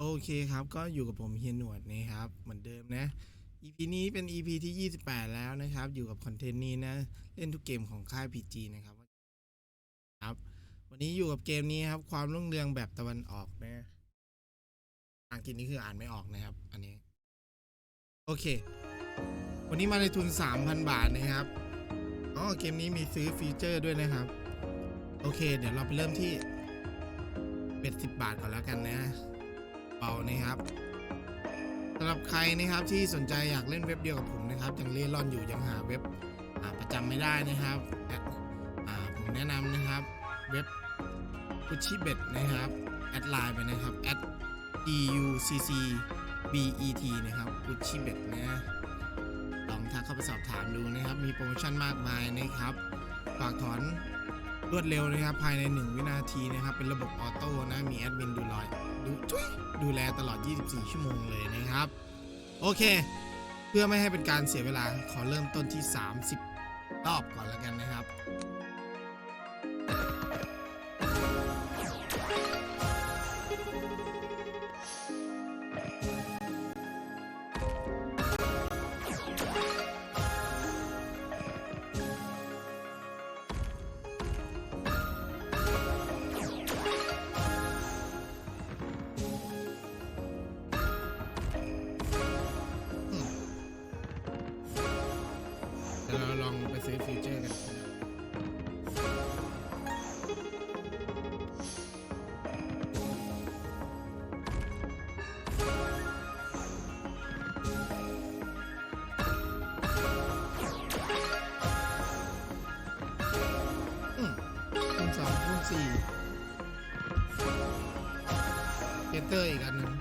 โอเคครับก็อยู่กับผมเฮียหนวดนะครับเหมือนเดิมนะ EP นี้เป็น EP ที่ 28 แล้วนะครับ อยู่กับคอนเทนต์นี้นะ เล่นทุกเกมของค่าย PG นะครับครับ วันนี้อยู่กับเกมนี้ครับ ความรุ่งเรืองแบบตะวันออกนะอังกฤษนี่คืออ่านไม่ออกนะครับ อันนี้ โอเค วันนี้มาในทุน 3,000 บาทนะครับอ๋อเกมนี้มีซื้อฟีเจอร์ด้วยนะครับ โอเค เดี๋ยวเราไปเริ่มที่เบ็ด10บาทก่อนแล้วกันนะ เบานะครับสำหรับใครนะครับที่สนใจอยากเล่นเว็บเดียวกับผมนะครับยังเล่ร่อนอยู่ยังหาเว็บประจำไม่ได้นะครับผมแนะนำนะครับเว็บกุชิเบ็ดนะครับแอดไลน์ไปนะครับแอด e u c c b e t นะครับกุชิเบ็ดนะลองทักเข้าไปสอบถามดูนะครับ มีโปรโมชั่นมากมายนะครับฝากถอน รวดเร็วนะครับภายใน 1 วินาทีนะครับ เป็นระบบออโต้นะมีแอดมินดูลอยดูทุยดูแลตลอด 24 ชั่วโมงเลยนะครับ โอเค เพื่อไม่ให้เป็นการเสียเวลาขอเริ่มต้นที่ 30 รอบก่อนแล้วกันนะครับ องไปซื้อฟีเจอร์กันอืมคูณสองคูณสี่เกเตอร์อีกอันหนึง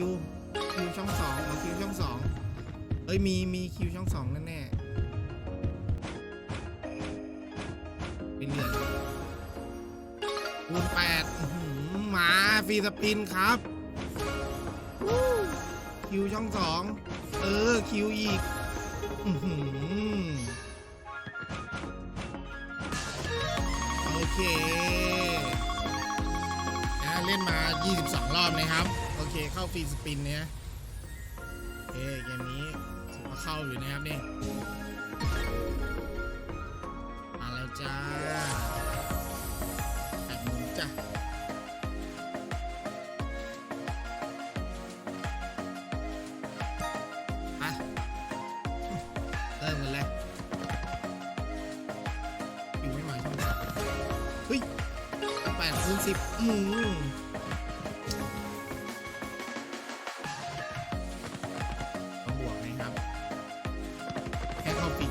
คิวคิวช่องสองเอาคิวช่องสองเอ้ยมีมีคิวช่องสองแน่แน่เป็นเหรียญคูณแปดหมาฟรีสปินครับคิวช่องสองเออคิวอีกโอเคเล่นมา 22 รอบนะครับ เคเข้าฟรีสปินเนี่ยโอเกมนี้ถือว่าเข้าอยู่นะครับนี่มาแล้วจ้าแปดหมุนจ้ะไปเริ่มกั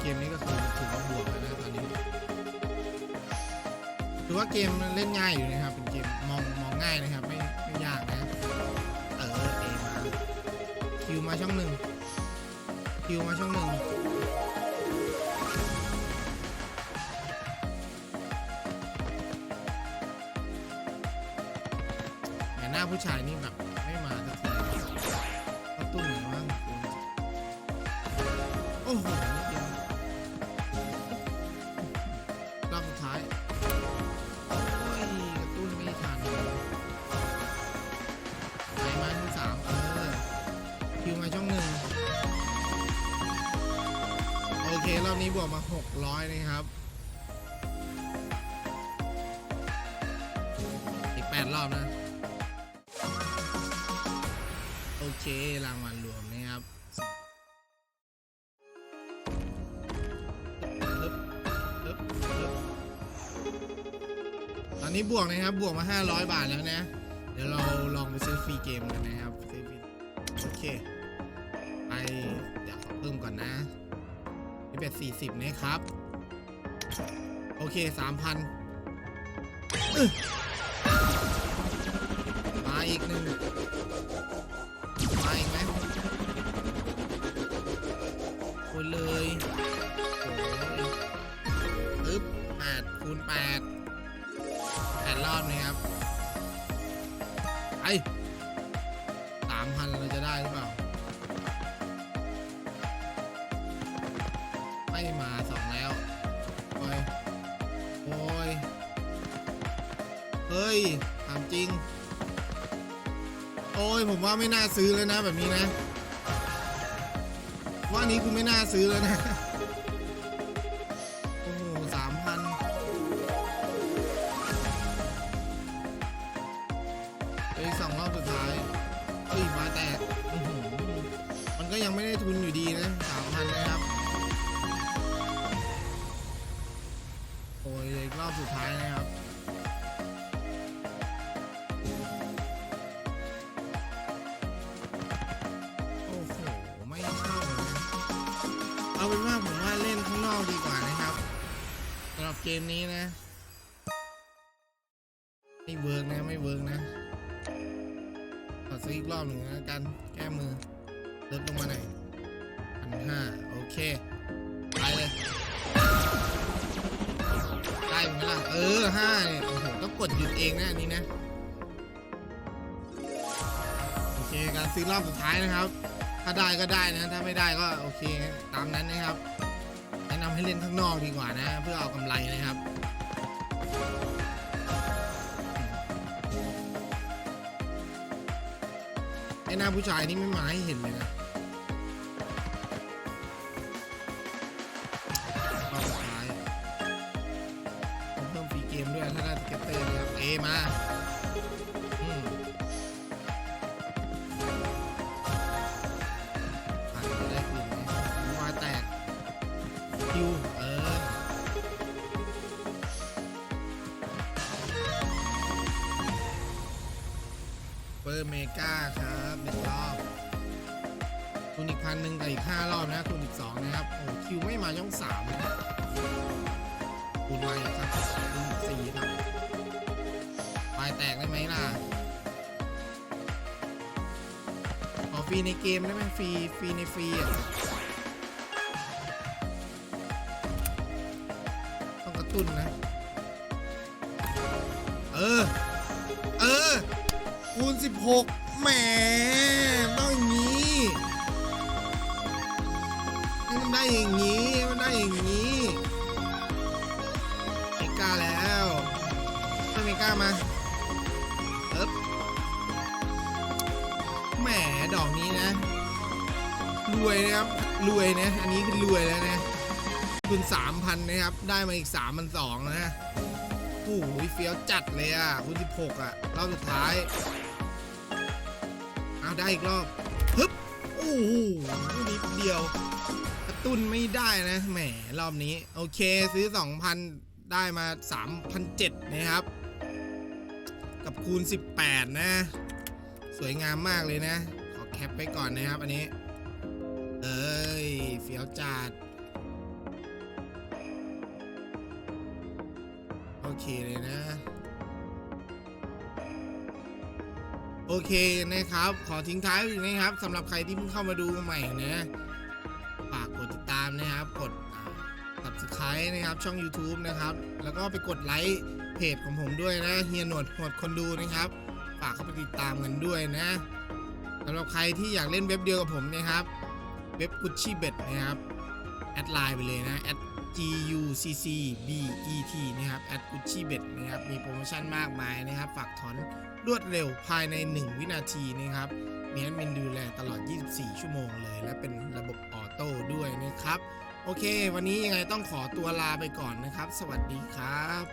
เกมนี้ก็คือถือว่าบวกแล้วนะตอนนี้ถือว่าเกมเล่นง่ายอยู่นะครับ เป็นเกมมองมองง่ายนะครับ ไม่ไม่ยากนะ เออเอมาคิวมาช่องหนึ่งคิวมาช่องหนึ่งแต่หน้าผู้ชายนี่แบบ นี้บวกมา 600 นะครับ อีก 8 รอบนะ โอเค รางวัลรวมนะครับตอนนี้บวกนะครับ บวกมา 500 บาทแล้วนะ เดี๋ยวเราลองไปซื้อฟรีเกมกันนะครับ โอเค ไปเดี๋ยวขอเพิ่มก่อนนะ สิบเป็ดสี่สิบนะครับ โอเคสามพันมาอีกหนึ่ง ไม่มาสองแล้ว โอ้ย โอ้ย เฮ้ยถามจริง โอ้ย ผมว่าไม่น่าซื้อแล้วนะแบบนี้นะ ว่านี้คือไม่น่าซื้อแล้วนะ ยเลืออีกรอบสุดท้ายนะครับโอ้โหไม่เข้าเลยเอาเป็นว่าผมว่าเล่นข้างนอกดีกว่านะครับสำหรับเกมนี้นะไม่เวิร์กนะไม่เวิร์กนะขอซื้ออีกรอบหนึ่งนะกันแก้มือลดลงมาหน่อยพันห้าโอเค ไปเลย ไหมล่ะ เออห้าเนี่ยโอ้โหต้องกดหยุดเองนะอันนี้นะ โอเคการซื้อรอบสุดท้ายนะครับ ถ้าได้ก็ได้นะ ถ้าไม่ได้ก็โอเค ตามนั้นนะครับ แนะนำให้เล่นข้างนอกดีกว่านะ เพื่อเอากำไรนะครับไอ้หน้าผู้ชายนี่ไม่มาให้เห็นเลยนะ ก้าครับหนึ่งรอบคุณอีกพันหนึ่งกับอีกห้ารอบนะคุณอีกสองนะครับโอ้คิวไม่มาช่องสามนะคุณมาอีกครับคุณสี่ครับปลายแตกได้ไหมล่ะขอฟรีในเกมได้ไหมฟรีฟรีในฟรีอะต้องกระตุ้นนะ เออ เออ คูณ 16 แหมต้องอย่างนี้ให้มันได้อย่างนี้มันได้อย่างนี้เมกาแล้วให้เมกามาเอ๊บแหมดอกนี้นะ รวยนะครับ รวยนะ อันนี้คือรวยแล้วนะคุณ3,000 นะครับ ได้มาอีก 3,200นะโอ้โหเฟี้ยวจัดเลยอะ คุณ 16 อะ รอบสุดท้าย ได้อีกรอบฮึบโอ้โหนิดเดียวกระตุ้นไม่ได้นะแหมรอบนี้ โอเคซื้อ 2,000 ได้มา3,007นะครับ กับคูณ 18 นะ สวยงามมากเลยนะ ขอแคปไปก่อนนะครับ อันนี้ เอ้ยเฟี้ยวจัดโอเคเลยนะ โอเคนะครับ ขอทิ้งท้ายอีกนะครับสำหรับใครที่เพิ่งเข้ามาดูใหม่นะฝากกดติดตามนะครับ กด subscribe นะครับ ช่อง YouTube นะครับ แล้วก็ไปกดไลค์เพจของผมด้วยนะเฮียหนวดหนวดคนดูนะครับ ฝากเข้าไปติดตามกันด้วยนะสำหรับใครที่อยากเล่นเว็บเดียวกับผมนะครับ เว็บกุชชี่เบ็ดนะครับ แอดไลน์ไปเลยนะแอด G U C C B E T นะครับแอดกุชชี่เบ็ดนะครับมีโปรโมชั่นมากมายนะครับ ฝากถอนรวดเร็วภายใน 1 วินาทีนะครับมีแอดมินดูแลตลอด 24 ชั่วโมงเลย และเป็นระบบออโต้ด้วยนะครับ โอเค วันนี้ยังไงต้องขอตัวลาไปก่อนนะครับ สวัสดีครับ